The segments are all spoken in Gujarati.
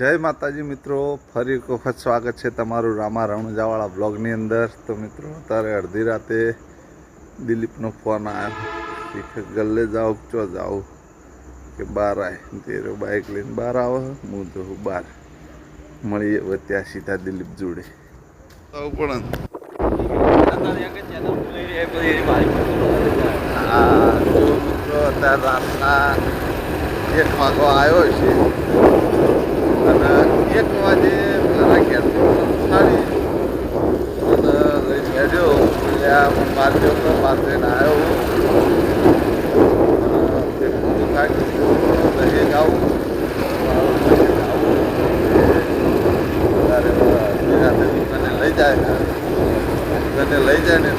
જય માતાજી મિત્રો ફરી એક વખત સ્વાગત છે તમારું રામા રણુજાવાળા બ્લોગની અંદર. તો મિત્રો અત્યારે અડધી રાતે દિલીપનો ફોન આવ્યો. કે ગલ્લે જાઓ ચો જાઓ? કે બહાર આય. તેરો બાઇક લઈને બહાર આવો. હું તો બહાર. મળીએ હવે ત્યાં સીધા દિલીપ જોડે. આવું પણ હા જો મિત્રો અત્યારે રાતના એક વાગો આવ્યો છે. અને એક વાગે મારા ઘેરથી સાડી અને લઈને બેઠ્યો એટલે આ હું બહાર ગયો તો બહાર જઈને આવ્યો એક મોટું કાઢી દહીં જાઉં ત્યારે રાતે મને લઈ જાય. મને લઈ જાય ને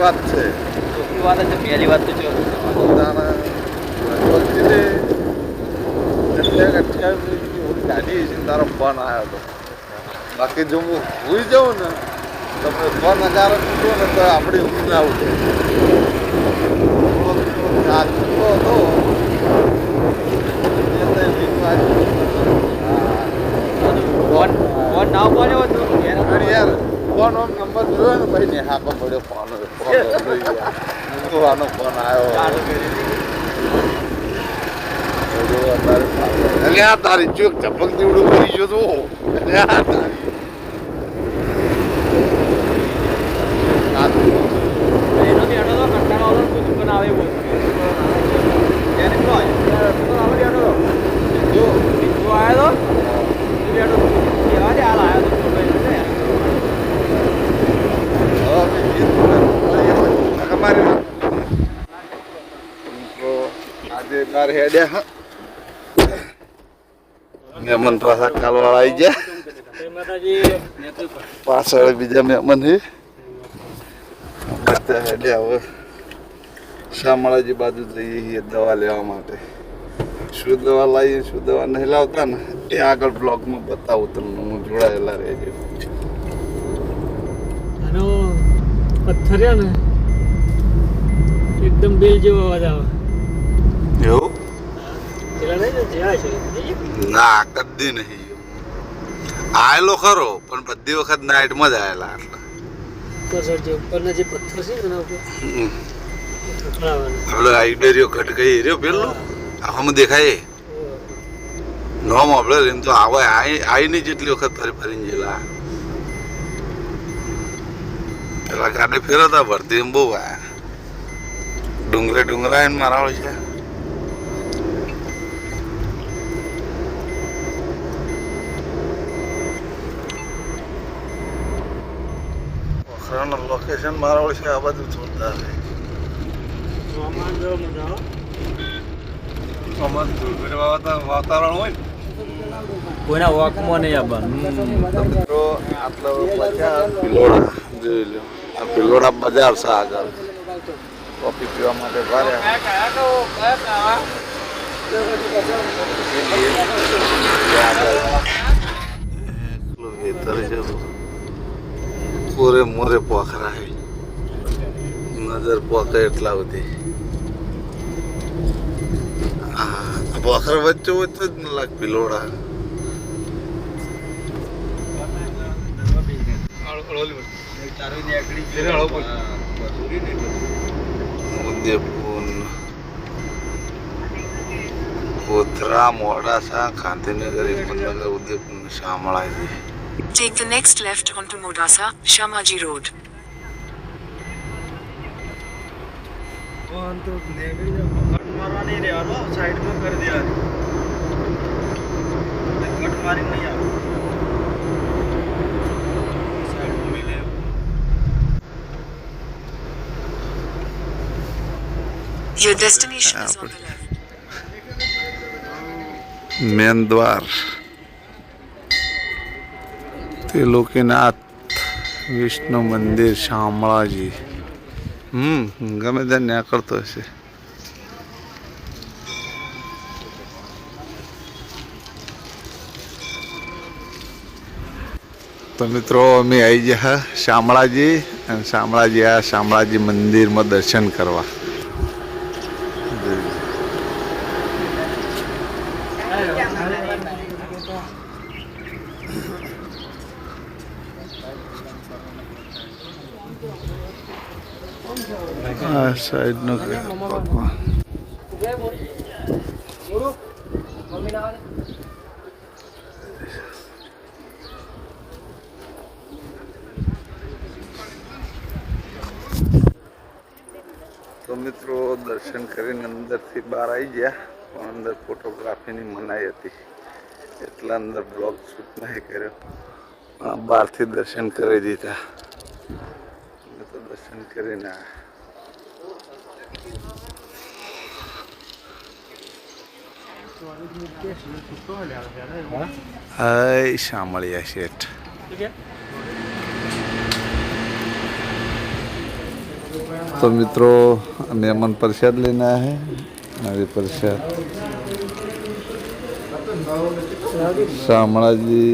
વાત છે. પોતાના બોલતી એટલે અઠ્યાવીસ હું ગાડી તારો ફોન આવ્યો હતો બાકી જો હું ભૂઈ જાઉં ને તમે ફોન હજાર તૂટો ને તો આપણી ઊંઘ ના ઉઠે તૂટો હતો. હા. ફોન આમ નંબર જોયો ને ભાઈ ને હાકો પડ્યો ફોન ફોન. હું આનો ફોન આવ્યો અરે આ તારી ચોક ચપક દીવડું કરી ગયો તું. અરે આ તારી. આ જો હવે મેં કીધું ને, તમારી વાત. તો આજે બાર હેડ્યા હા. મહેમાન પાછા કાલવાળા આવી ગયા પાછળ બીજા મહેમાન બધા હેડ્યા હવે શામળાજી બાજુ જઈએ છીએ દવા લેવા માટે શું દવા લાવીએ શું દવા નહીં લાવતા ને એ આગળ બ્લોગમાં બતાવું તમને હું જોડાયેલા રહેજો આનો પથ્થર છે ને એકદમ બેલ જેવો અવાજ આવે એવું ને, કદી નહીં. આયેલો ખરો, પણ બધી વખત નાઇટમાં જ આયેલા જે ઉપરના જે પથ્થર છે એના ઉપર. પેલો આઈડરિયો ઘટ ગઈ રહ્યો પેલો? આમાં દેખાય નોમ આપણે એમ તો આવે, આઈ, આઈની જેટલી વખત ફરી ફરીને જેલા. પેલા ગાડી ફેરવતા ભરતી એમ બહુ આ ડુંગરે ડુંગરા એને મારા છે. વખરાનું લોકેશન મારા છે આ બધું જોરદાર છે વાતાવરણ હોય ને. કોઈના વોકમાં નહીં આવવાનું મિત્રો આટલો બજાર પિલોડા જોઈ લો આ પિલોડા બજાર છે આગળ. કોફી પીવા માટે ભારે. એકલું તો. પૂરે મોરે પોખરા છે નજર પોકે એટલા બધી. પોખર વચ્ચે વચ્ચે જ લાગ Piloda Udaipur. Godhra, Modasa, Gandhinagar Himmatnagar Udaipur Shamlaji Take the next left onto Modasa, Shamaji Road. Your destination is on the left. Mendwar. Trilokinath Vishnu મંદિર શામળાજી. હમ, ગમે ત્યાં ન્યા કરતો હશે. તો મિત્રો, અમે આવી ગયા શામળાજી અને શામળાજી આ શામળાજી મંદિરમાં દર્શન કરવા. આ સાઈડનો ભગવાન તો મિત્રો, દર્શન કરીને અંદરથી બહાર આવી ગયા, પણ અંદર ફોટોગ્રાફીની મનાઈ હતી. એટલા અંદર બ્લોગ શૂટ નહીં કર્યો. બહારથી દર્શન કરી દીધા. અમે તો દર્શન કરીને આવ્યા હાય શામળિયા શેઠ તો મિત્રો અમે અમન પ્રસાદ લઈને આવ્યા નવી પ્રસાદ શામળાજી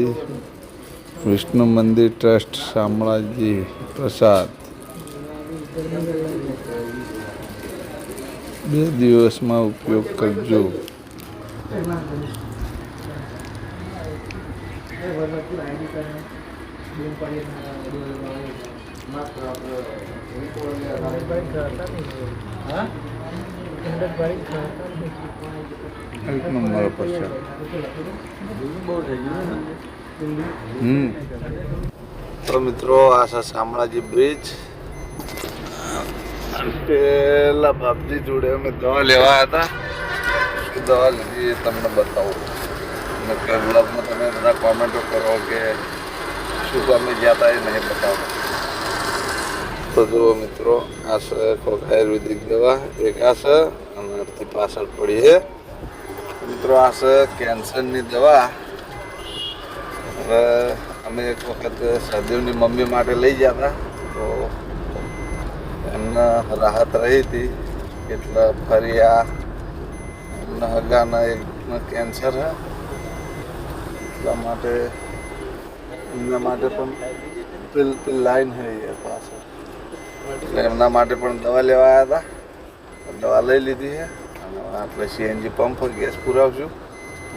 વિષ્ણુ મંદિર ટ્રસ્ટ શામળાજી પ્રસાદ બે દિવસમાં ઉપયોગ કરજો એક નંબર પ્રસાદ હમ તો મિત્રો આ છે શામળાજી બ્રિજ પેલા બાપજી જોડે અમે દવા લેવા હતા દવા લીધી તમને બતાવું. અને બ્લોગમાં તમે બધા કોમેન્ટો કરો કે શું અમે ગયા હતા એ નહીં બતાવો. તો જુઓ મિત્રો, આ છે કોક આયુર્વેદિક દવા. એક આ છે, અને અડધી પાછળ પડી છે. મિત્રો, આ છે કેન્સરની દવા. હવે અમે એક વખત સદીવની મમ્મી માટે લઈ ગયા હતા તો એમને રાહત રહી હતી. એટલે ફરી આ એમના હગાના એક કેન્સર હે એટલા માટે એમના માટે પણ પેલ લાઈન હે એ પાસે. એટલે એમના માટે પણ દવા લેવા આવ્યા હતા. દવા લઈ લીધી છે. અને આપણે સીએનજી પંપ પર ગેસ પુરાવશું.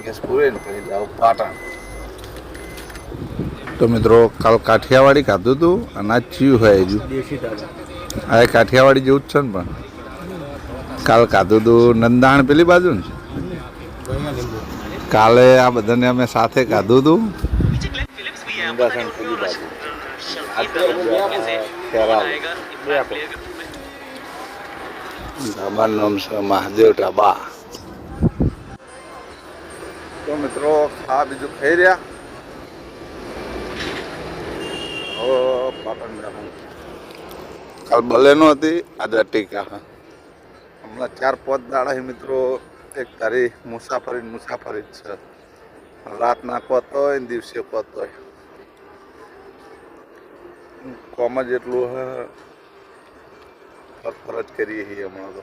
ગેસ પૂરાઈને પછી જાવ પાટણ. તો મિત્રો કાલ કાઠિયાવાડી ખાધું હતું અને આ ચીયું હોય હજુ. એ કાઠિયાવાડી જેવું જ છે ને પણ. કાલ ખાધું હતું નંદાણ પેલી બાજુ ને? કાલે આ બધાને અમે સાથે ખાધું હતું ઢાબાનું નામ છે મહાદેવ ઢાબા તો મિત્રો આ બીજું ખાઈ રહ્યા. હવે પાટણ કાલ બલેનો હતી આજે ટીકા હમણાં ચાર, પાંચ દાડા મિત્રો, એક તારી મુસાફરી મુસાફરી જ છે. રાતના કોત હોય ને દિવસે કોત હોય. કોમ જ એટલું ફરજ કરીએ છીએ હમણાં તો.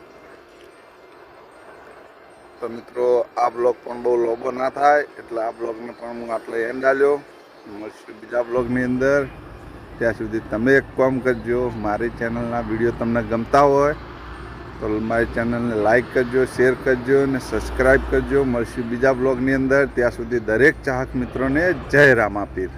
તો મિત્રો, આ બ્લોગ પણ બહુ લોબો ના થાય, એટલે આ બ્લોગને પણ હું આટલે એન્ડ આલ્યો. મળશું બીજા બ્લોગની અંદર. ત્યાં સુધી તમે એક કામ કરજો, મારી ચેનલના વીડિયો તમને ગમતા હોય, તો મારી ચેનલને લાઇક કરજો, શેર કરજો અને સબસ્ક્રાઈબ કરજો. મળશું બીજા બ્લોગની અંદર. ત્યાં સુધી દરેક ચાહક મિત્રોને જય રામાપીર.